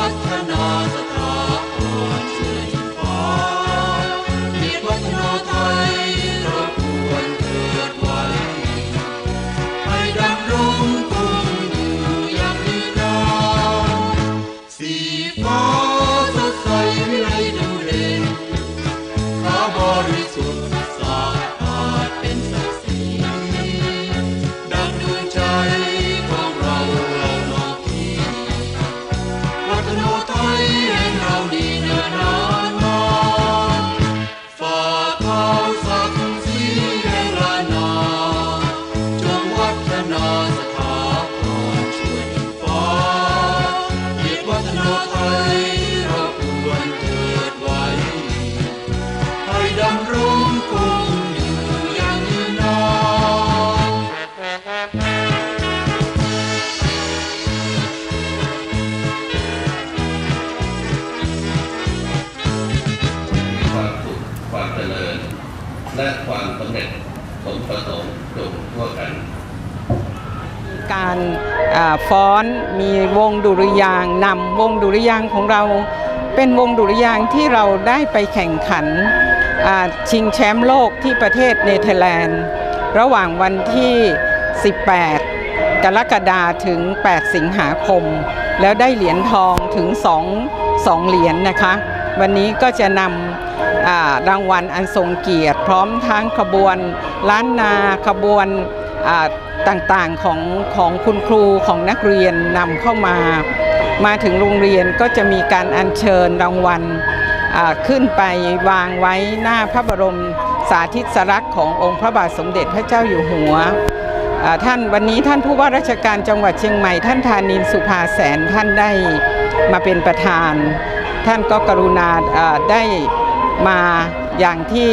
จงวัฒนาส และความสำเร็จสมประสงค์จงทั่วกันการฟ้อนมีวงดุริยางนำวงดุริยางของเราเป็นวงดุริยางที่เราได้ไปแข่งขันชิงแชมป์โลกที่ประเทศเนเธอร์แลนด์ ระหว่างวันที่ 18 กรกฎาคมถึง 8 สิงหาคม แล้วได้เหรียญทองถึง 2 2 เหรียญนะคะ วันนี้ก็จะนำรางวัลอันทรงเกียรติ พร้อมทั้งขบวนล้านนาขบวนต่างๆของของคุณครูของนักเรียนนำเข้ามา มาถึงโรงเรียนก็จะมีการอัญเชิญรางวัลขึ้นไปวางไว้หน้าพระบรมสาธิสลักษ์ขององค์พระบาทสมเด็จพระเจ้าอยู่หัวท่านวันนี้ท่านผู้ว่าราชการจังหวัดเชียงใหม่ ท่านธานินทร์สุภาแสนท่านได้มาเป็นประธาน ท่านก็กรุณาได้มาอย่างที่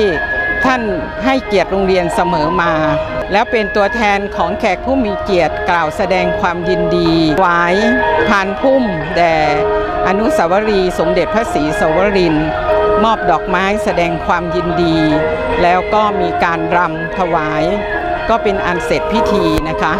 ท่านให้เกียรติโรงเรียนเสมอมา แล้วเป็นตัวแทนของแขกผู้มีเกียรติกล่าวแสดงความยินดีถวาพานพุ่มแด่อนุสาวรีย์สมเด็จพระศรีสวรินมอบดอกไม้แสดงความยินดี แล้วก็มีการรำถวาย ก็เป็นอันเสร็จพิธีนะคะ